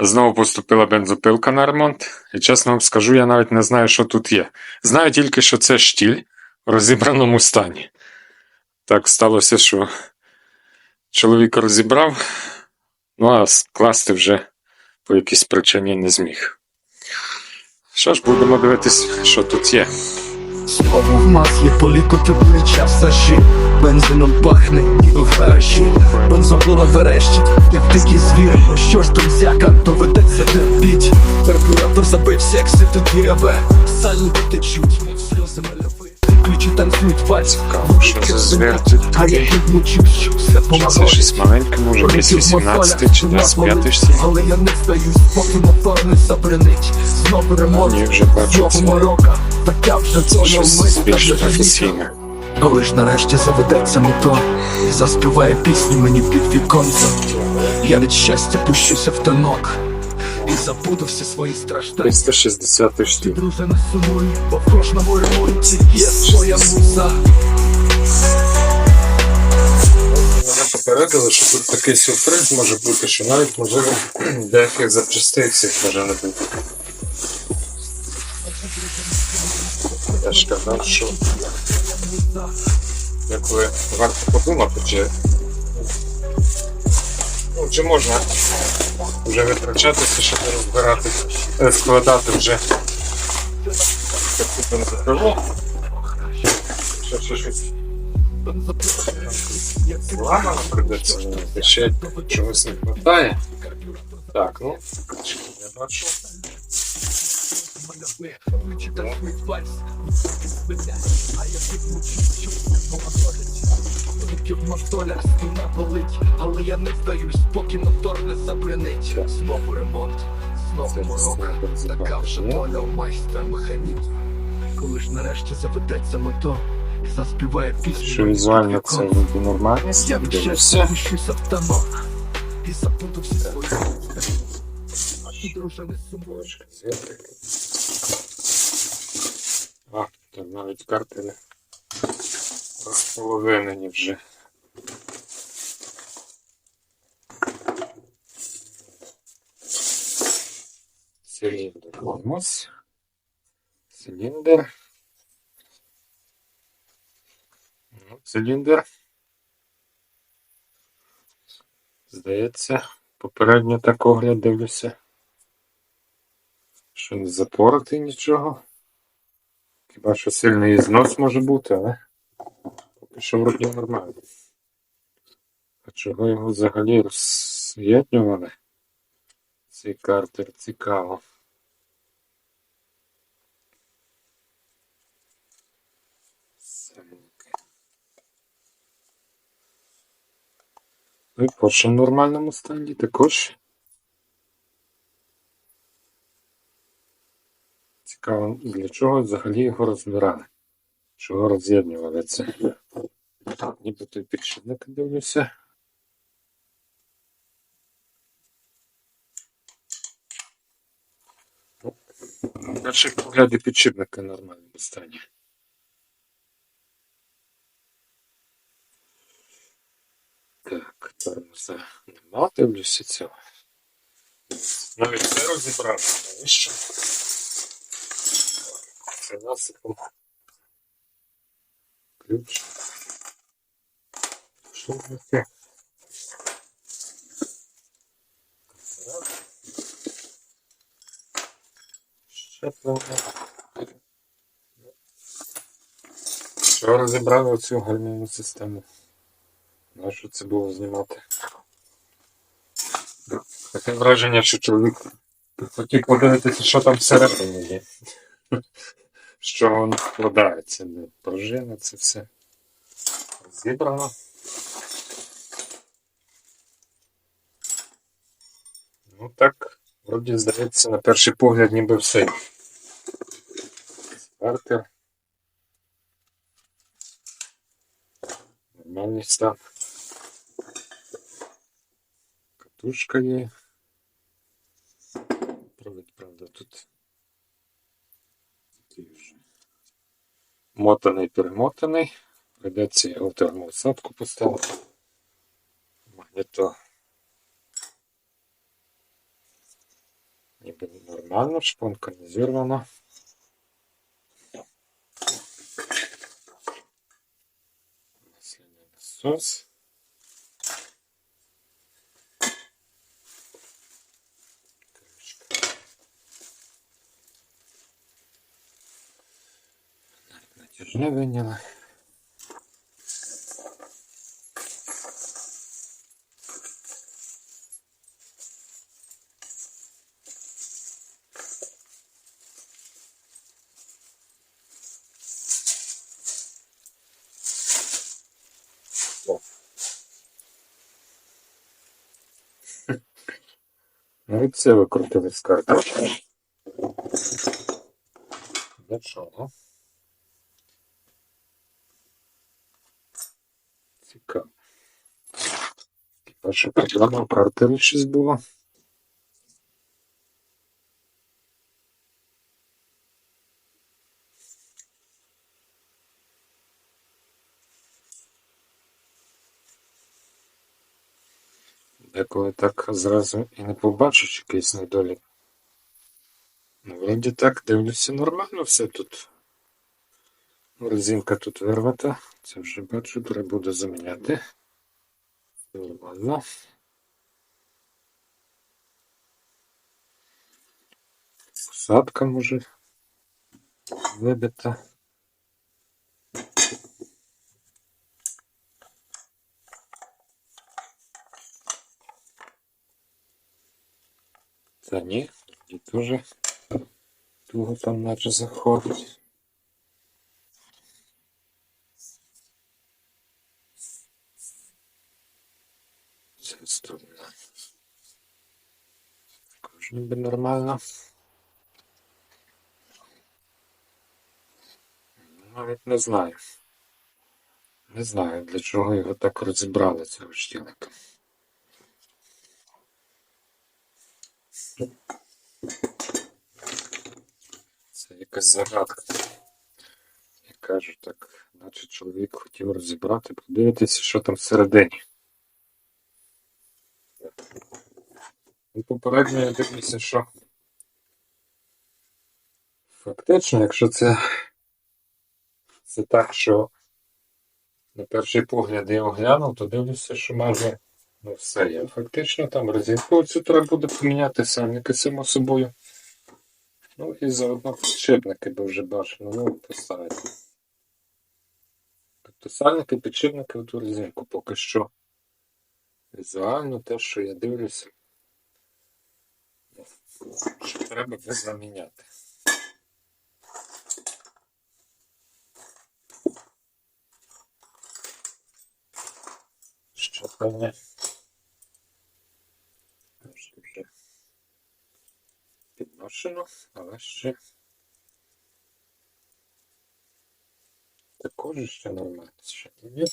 Знову поступила бензопилка на ремонт, і чесно вам скажу, я навіть не знаю, що тут є. Знаю тільки, що це штіль в розібраному стані. Так сталося, що чоловік розібрав, ну а скласти вже по якійсь причині не зміг. Що ж, будемо дивитись, що тут є. Знову в маслі політотеплий час саші Бензином пахне і в гаражі. Бензопила верещить, як дикий звір Ну що ж, друзяка, доведеться терпіть Карбюратор забився, як сити реве. Сальні течуть, сльози мальови Ключі танцюють Цікаво, що за звір тут А я все Це щось маленьке, може десь 18 чи 25 стіль. Але я не здаюсь, поки мотор не забринить. Знову ремонт, знову морока Така вже щось більш професійне. Коли ж нарешті заведеться мотор І заспіває пісню мені під віконцем Я від щастя пущуся в танок І забуду всі свої страждання 360 Ти, штіль. друже, не сумуй, бо в кожному ремонті є своя муза Мене попередили, що тут такий сюрприз може бути, що навіть можливо деяких запчастей всіх може не бути. Я ж казав, що якби варто подумати, чи, ну, чи можна вже витрачатися, щоб розбирати, е, складати вже таку бензопилу. Що, що, щось зламано придеться ще чогось не вистачає. Так, ну, я бачу. Болить, але я не здаюсь, поки мотор не забринить. Знову ремонт, знову морока, така вже доля у майстра механізм. Коли ж нарешті заведеться мотор і заспіває пісню. Що візуально це ніби нормально. Я Дивишся. щастя пущуся і забуду всі свої. Не сумуй. А, там навіть картини розполовинені вже. Циліндр. Ось. Циліндр. Ну, циліндр. Здається, попередньо так огляд дивлюся. Що не запоротий нічого. Хіба що сильний знос може бути, але поки що вроді нормально. А чого його взагалі розсвітнювали? Цей картер цікаво. Ну і Porsche в нормальному стані також. Цікаво, для чого взагалі його розбирали? Чого роз'єднували це? Ніби той підшипник дивлюся. Ну, перший погляд і підшипники нормальному стані. Так, тормоза нема, дивлюся цього. Навіть це розібрали, навіщо? Це насипом. Ключ. Що таке? Щеплення. Що розібрали оцю гальмівну систему? На що це було знімати? Таке враження, що чоловік хотів подивитися, що там всередині є. Що воно вкладається, не пружина, це все зібрано. Ну так, вроді здається, на перший погляд ніби все. Стартер. Нормальний стан. Катушка є. Провід, правда, тут такий вже мотаний, перемотаний. Придеться його термоусадку поставити. Магніто Ніби нормально, шпонка не зірвана. Масляний насос. Натяжне виняли. О. Навіть це викрутили з карточки. Для чого? Цікаво. Перша проблема в картері щось була. Деколи так зразу і не побачиш якийсь недолік. Ну, вроді так, дивлюся, нормально все тут. Резинка тут вирвата. Це вже бачу, треба буде заміняти. Нормально. Посадка може вибита. Та ні, і дуже туго там наче заходить. Це сторона. Також ніби нормально. Навіть не знаю. Не знаю, для чого його так розібрали, цього штілика. Це якась загадка. Я кажу так, наче чоловік хотів розібрати, подивитися, що там всередині. Попередньо я дивлюся, що фактично, якщо це, це так, що на перший погляд я оглянув, то дивлюся, що майже ну, все є. Фактично там розітку цю треба буде поміняти сальники само собою. Ну і заодно підшипники, бо вже бачу, ну поставити. Тобто сальники, підшипники в ту резинку поки що. Візуально те, що я дивлюся, що треба би заміняти. Що певне? Вже підношено, але ще також ще нормально. Ще є.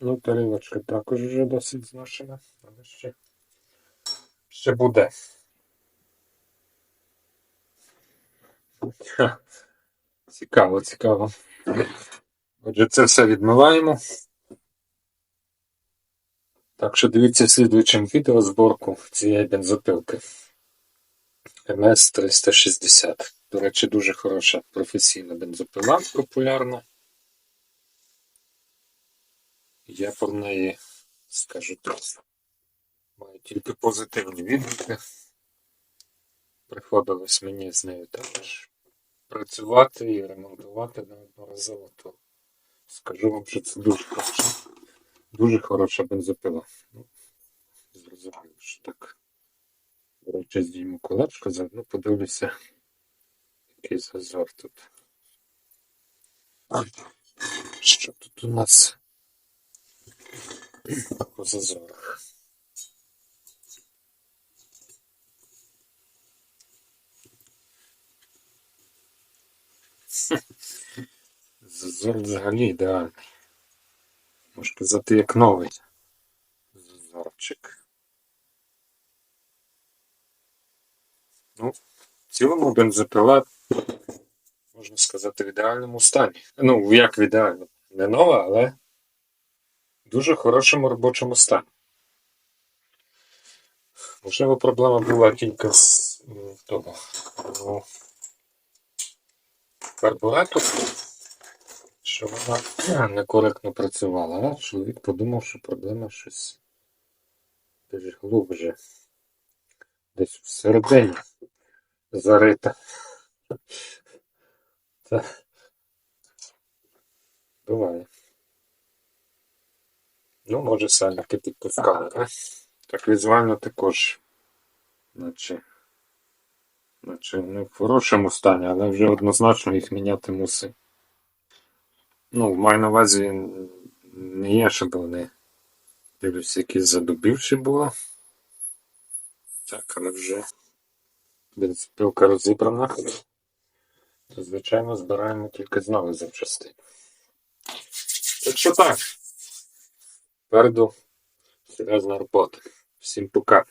Ну, тарілочка також вже досить зношена, але ще, ще буде. Цікаво, цікаво. Отже, це все відмиваємо. Так що дивіться в слідуючому відео зборку цієї бензопилки. МС-360. До речі, дуже хороша професійна бензопила, популярна. Я про неї скажу так. Маю тільки позитивні відгуки. Приходилось мені з нею також працювати і ремонтувати неодноразово, то скажу вам, що це дуже хороша, дуже хороша бензопила. Ну, зрозуміло, що так. До речі, здійму колечко, заодно подивлюся, який зазор тут. Що тут у нас по зазорах? Зазор взагалі ідеальний. Можна казати, як новий. Зазорчик. Ну, в цілому бензопила, можна сказати, в ідеальному стані. Ну, як в ідеальному. Не нова, але в дуже хорошому робочому стані. Можливо, проблема була тільки з того. Карбуратору, що вона е, некоректно працювала, чоловік подумав, що проблема щось десь глубже. Десь всередині зарита. Та... Буває. Ну, може, сальники підпускали, а? Так візуально також. Наче. Наче не в хорошому стані, але вже однозначно їх міняти мусить. Ну, маю на увазі не є, щоб вони дивлюсь, якісь задубівші було. Так, але вже бензопилка розібрана. То, звичайно, збираємо тільки з нових запчастин. Так що так. Попереду серйозна робота. Всім пока.